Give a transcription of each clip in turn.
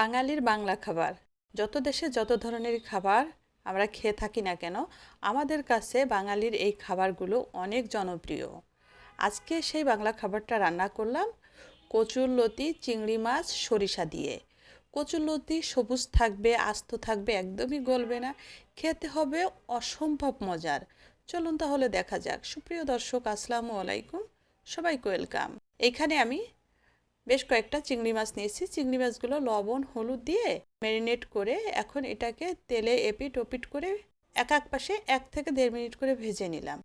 বাঙালির বাংলা খাবার। যত দেশে যত ধরনের খাবার আমরা খেয়ে থাকি না কেন, আমাদের কাছে বাঙালির এই খাবারগুলো অনেক জনপ্রিয়। আজকে সেই বাংলা খাবারটা রান্না করলাম কচুর লতি, চিংড়ি মাছ, সরিষা দিয়ে। কচুর লতি সবুজ থাকবে, আস্ত থাকবে, একদমই গলবে না। খেতে হবে অসম্ভব মজার। চলুন তাহলে দেখা যাক। সুপ্রিয় দর্শক, আসসালামু আলাইকুম। সবাইকে ওয়েলকাম। এইখানে আমি বেশ কয়েকটা চিংড়ি মাছ নিয়েছি। চিংড়ি মাছগুলো লবণ, হলুদ দিয়ে ম্যারিনেট করে এখন এটাকে তেলে এপিট ওপিট করে এক এক পাশে এক থেকে দেড় মিনিট করে ভেজে নিলাম।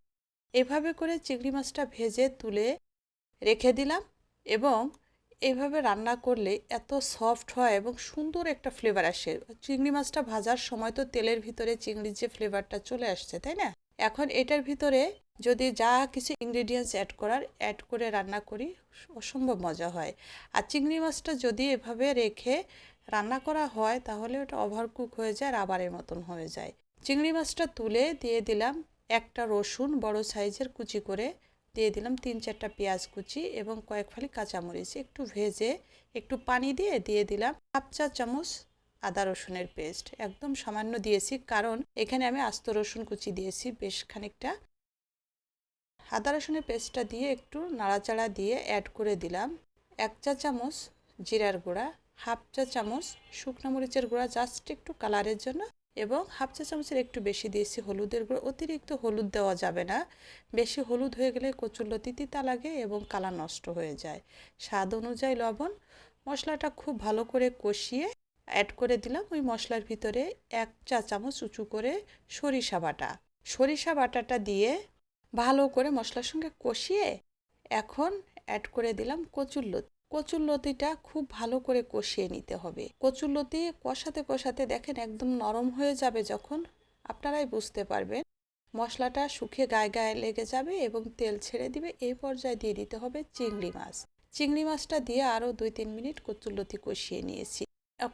এভাবে করে চিংড়ি মাছটা ভেজে তুলে রেখে দিলাম এবং এইভাবে রান্না করলে এত সফট হয় এবং সুন্দর একটা ফ্লেভার আসে। চিংড়ি মাছটা ভাজার সময় তো তেলের ভিতরে চিংড়ির যে ফ্লেভারটা চলে আসছে, তাই না? এখন এটার ভিতরে যদি যা কিছু ইনগ্রেডিয়েন্টস অ্যাড করার অ্যাড করে রান্না করি, অসম্ভব মজা হয়। আর চিংড়ি মাছটা যদি এভাবে রেখে রান্না করা হয়, তাহলে ওটা ওভারকুক হয়ে যায় রাবারের মতন হয়ে যায়। চিংড়ি মাছটা তুলে দিয়ে দিলাম একটা রসুন বড় সাইজের কুচি করে দিয়ে দিলাম তিন চারটা পেঁয়াজ কুচি এবং কয়েক ফালি কাঁচামরিচ। একটু ভেজে একটু পানি দিয়ে দিয়ে দিলাম হাফ চা চামচ আদা রসুনের পেস্ট একদম সামান্য দিয়েছি, কারণ এখানে আমি আস্ত রসুন কুচি দিয়েছি, বেশ খানিকটা আদা রসুনের পেস্টটা দিয়ে একটু নাড়াচাড়া দিয়ে অ্যাড করে দিলাম। এক চা চামচ জিরার গুঁড়া, হাফ চা চামচ শুকনো মরিচের গুঁড়া জাস্ট একটু কালারের জন্য এবং হাফ চা চামচের একটু বেশি দিয়েছি হলুদের গুঁড়ো। অতিরিক্ত হলুদ দেওয়া যাবে না। বেশি হলুদ হয়ে গেলে কচুরলতি তিতা লাগে এবং কালার নষ্ট হয়ে যায়। স্বাদ অনুযায়ী লবণ, মশলাটা খুব ভালো করে কষিয়ে অ্যাড করে দিলাম। ওই মশলার ভিতরে এক চা চামচ উঁচু করে সরিষা বাটা। সরিষা বাটাটা দিয়ে ভালো করে মশলার সঙ্গে কষিয়ে এখন অ্যাড করে দিলাম কচুরলতি কচুরলতিটা খুব ভালো করে কষিয়ে নিতে হবে। কচুরলতি কষাতে কষাতে দেখেন একদম নরম হয়ে যাবে যখন। আপনারাই বুঝতে পারবেন। মশলাটা শুকিয়ে গায়ে গায়ে লেগে যাবে এবং তেল ছেড়ে দিবে। এই পর্যায়ে দিয়ে দিতে হবে চিংড়ি মাছ। চিংড়ি মাছটা দিয়ে আরও দুই তিন মিনিট কচুরলতি কষিয়ে নিয়েছি।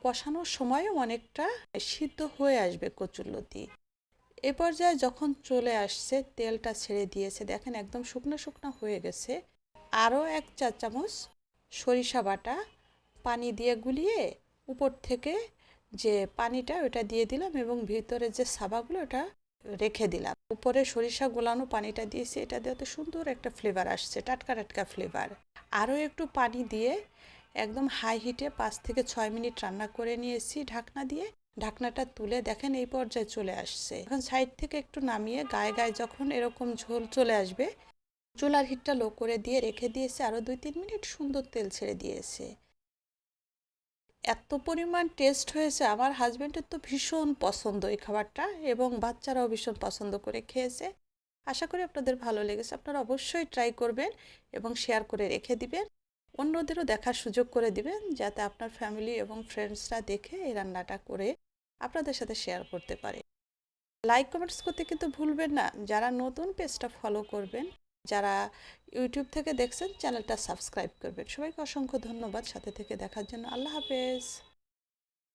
কষানোর সময়ও অনেকটা সিদ্ধ হয়ে আসবে কচুরলতি এ পর্যায়ে যখন চলে আসছে, তেলটা ছেড়ে দিয়েছে। দেখেন একদম শুকনো শুকনো হয়ে গেছে। আরও এক চা চামচ সরিষা বাটা পানি দিয়ে গুলিয়ে উপর থেকে যে পানিটা, ওটা দিয়ে দিলাম এবং ভিতরে যে সাবাগুলো, ওটা রেখে দিলাম। উপরে সরিষা গোলানো পানিটা দিয়েছি। এটা দিয়ে তো সুন্দর একটা ফ্লেভার আসছে, টাটকা টাটকা ফ্লেভার আরও একটু পানি দিয়ে একদম হাই হিটে পাঁচ থেকে ছয় মিনিট রান্না করে নিয়েছি ঢাকনা দিয়ে। ঢাকনাটা তুলে দেখেন এই পর্যায়ে চলে আসছে। এখন সাইড থেকে একটু নামিয়ে গায়ে গায়ে যখন এরকম ঝোল চলে আসবে, চুলার হিটটা লো করে দিয়ে রেখে দিয়েছে আরও দুই তিন মিনিট সুন্দর তেল ছেড়ে দিয়েছে। এত পরিমাণ টেস্ট হয়েছে, আমার হাজব্যান্ডের তো ভীষণ পছন্দ এই খাবারটা এবং বাচ্চারাও ভীষণ পছন্দ করে খেয়েছে। আশা করি আপনাদের ভালো লেগেছে, আপনারা অবশ্যই ট্রাই করবেন এবং শেয়ার করে রেখে দিবেন। অন্যদেরও দেখার সুযোগ করে দিবেন, যাতে আপনার ফ্যামিলি এবং ফ্রেন্ডসরা দেখে এই রান্নাটা করে আপনাদের সাথে শেয়ার করতে পারে। লাইক কমেন্টস করতে কিন্তু ভুলবেন না। যারা নতুন পেজটা ফলো করবেন, যারা ইউটিউব থেকে দেখছেন চ্যানেলটা সাবস্ক্রাইব করবেন। সবাইকে অসংখ্য ধন্যবাদ। সাথে থেকে দেখার জন্য আল্লাহ হাফেজ।